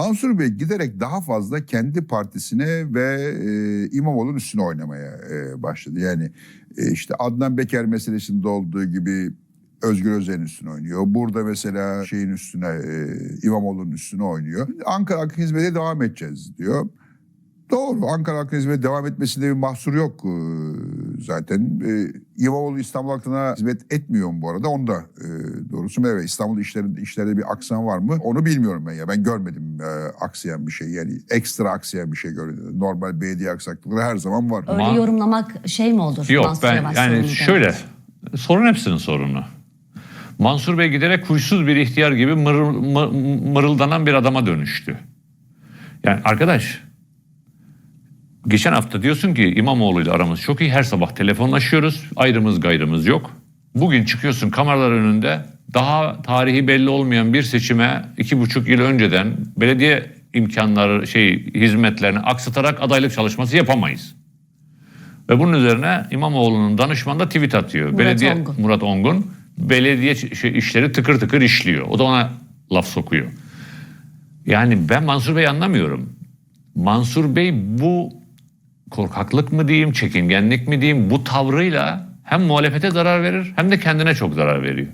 Mansur Bey giderek daha fazla kendi partisine ve e, İmamoğlu'nun üstüne oynamaya e, başladı. Yani e, işte Adnan Beker meselesinde olduğu gibi Özgür Özel'in üstüne oynuyor. Burada mesela şeyin üstüne e, İmamoğlu'nun üstüne oynuyor. Ankara Halkı Hizmet'e devam edeceğiz diyor. Doğru. Ankara Halkı Hizmet'e devam etmesinde bir mahsur yok e, zaten. E, İmamoğlu İstanbul halkına hizmet etmiyor mu bu arada? Onu da e, doğrusu evet İstanbul işlerinde, işlerde bir aksan var mı? Onu bilmiyorum ben ya. Ben görmedim e, aksayan bir şey. Yani ekstra aksayan bir şey görmedim. Normal belediye aksaklıkları her zaman var. Öyle Ma- yorumlamak şey mi olur? Yok Mansur ben yani şöyle sorun hepsinin sorunu. Mansur Bey giderek huysuz bir ihtiyar gibi mırıl- mı- mırıldanan bir adama dönüştü. Yani arkadaş geçen hafta diyorsun ki İmamoğlu ile aramız çok iyi her sabah telefonlaşıyoruz ayrımız gayrımız yok. Bugün çıkıyorsun kameralar önünde daha tarihi belli olmayan bir seçime iki buçuk yıl önceden belediye imkanları şey hizmetlerini aksatarak adaylık çalışması yapamayız. Ve bunun üzerine İmamoğlu'nun danışmanı da tweet atıyor. Murat belediye Ongun. Murat Ongun belediye şey, işleri tıkır tıkır işliyor. O da ona laf sokuyor. Yani ben Mansur Bey'i anlamıyorum. Mansur Bey bu korkaklık mı diyeyim, çekingenlik mi diyeyim bu tavrıyla hem muhalefete zarar verir hem de kendine çok zarar veriyor.